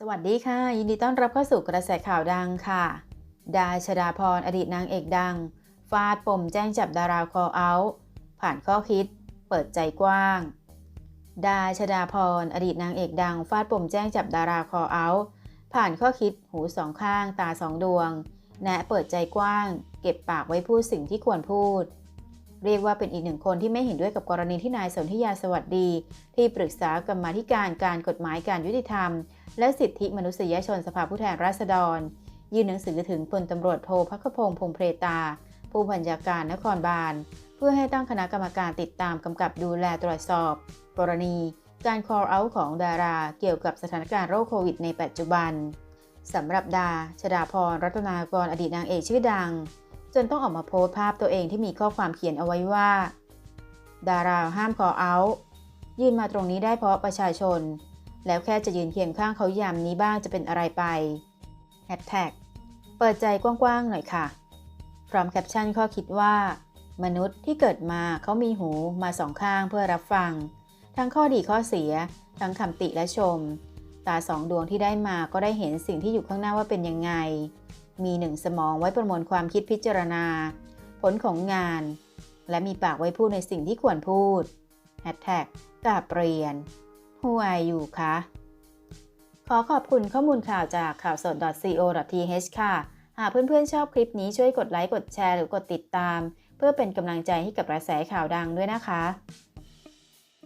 สวัสดีค่ะ ยินดีต้อนรับเข้าสู่กระแสข่าวดังค่ะ ดาชดาพรอดีตนางเอกดัง ฟาดปมแจ้งจับดาราคอเอาท์ผ่านข้อคิด เปิดใจกว้าง ดาชดาพรอดีตนางเอกดัง ฟาดปมแจ้งจับดาราคอเอาท์ผ่านข้อคิดหูสองข้างตาสองดวง แนะเปิดใจกว้าง เก็บปากไว้พูดสิ่งที่ควรพูด เรียกว่าเป็นอีกหนึ่งคนที่ไม่เห็นด้วยกับกรณีที่นายสนธิยาสวัสดี ที่ปรึกษากรรมาธิการการกฎหมายการยุติธรรม และสิทธิมนุษยชนสภาผู้แทนราษฎร ยื่นหนังสือถึงพลตำรวจโทพักพงศ์พงเพรตา ผู้บัญชาการนครบาล เพื่อให้ตั้งคณะกรรมการติดตามกำกับดูแลตรวจสอบ กรณี การ call out ของดาราเกี่ยวกับสถานการณ์โรคโควิดในปัจจุบันสำหรับดาชดาพรรัตนากรอดีตนางเอกชื่อดัง จนต้องออกมาโพสภาพตัวเองที่มีข้อความเขียนเอาไว้ว่า ดาราห้าม call out ยื่นมาตรงนี้ได้เพราะประชาชน แล้วแค่จะยืนเคียงข้างเขายามนี้บ้างจะเป็นอะไรไปแฮชแท็กเปิดใจกว้างๆหน่อยค่ะ พร้อมแคปชั่นข้อคิดว่า มนุษย์ที่เกิดมาเขามีหูมาสองข้างเพื่อรับฟัง ทั้งข้อดีข้อเสีย ทั้งคำติและชม ตาสองดวงที่ได้มาก็ได้เห็นสิ่งที่อยู่ข้างหน้าว่าเป็นยังไง มีหนึ่งสมองไว้ประมวลความคิดพิจารณา ผลของงาน และมีปากไว้พูดในสิ่งที่ควรพูดแฮชแท็กกาเปลี่ยน Who are you คะขอขอบคุณข้อมูลข่าวจากข่าวสด .co.th ค่ะ หากเพื่อนๆชอบคลิปนี้ช่วยกดไลค์ กดแชร์ หรือกดติดตาม เพื่อเป็นกำลังใจให้กับกระแสข่าวดังด้วยนะคะ